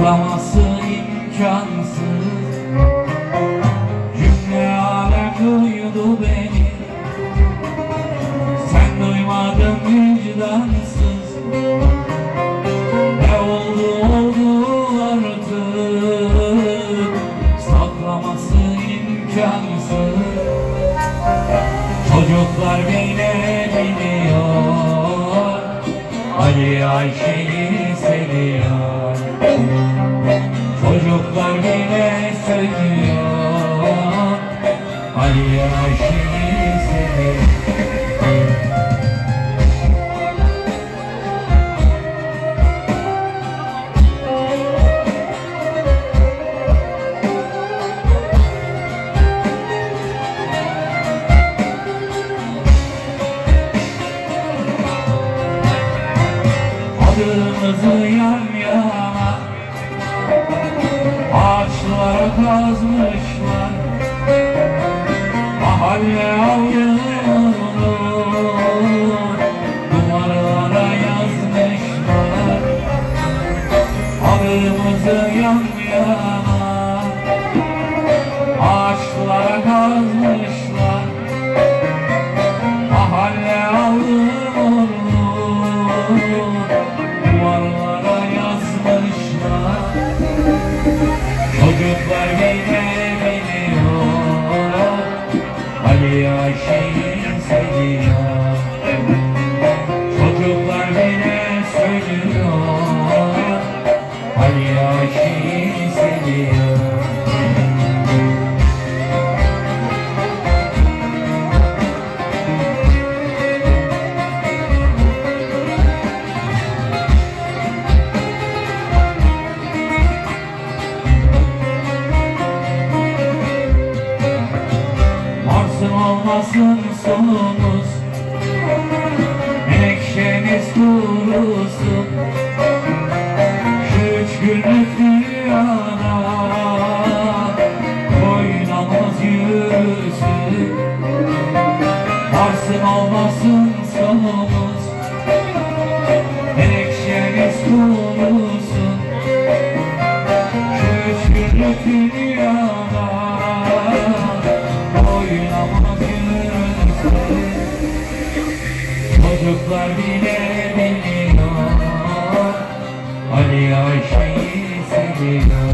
Bulamazsın imkansız. Cümle alem duydu beni. Sen duymadın vicdansız. Ne oldu oldu artık. Saklaması imkansız. Çocuklar biliyor. Ali Ayşe'yi söylüyor Ali Ayşe'yi seviyor Adımızı Kazmışlar Mahalle avluunu Duvarlara yazmışlar. Adımızı yan yana olmasın sonumuz. Menekşeniz kurusun Şu üç günlük dünyada Oynamaz yürüsün Varsın olmasın sonumuz Çocuklar bile biliyor Ali Ayşe'yi seviyor.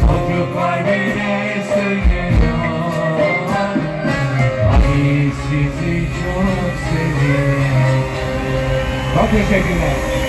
Çocuklar bile söylüyor. Ali sizi çok seviyor. Çok teşekkürler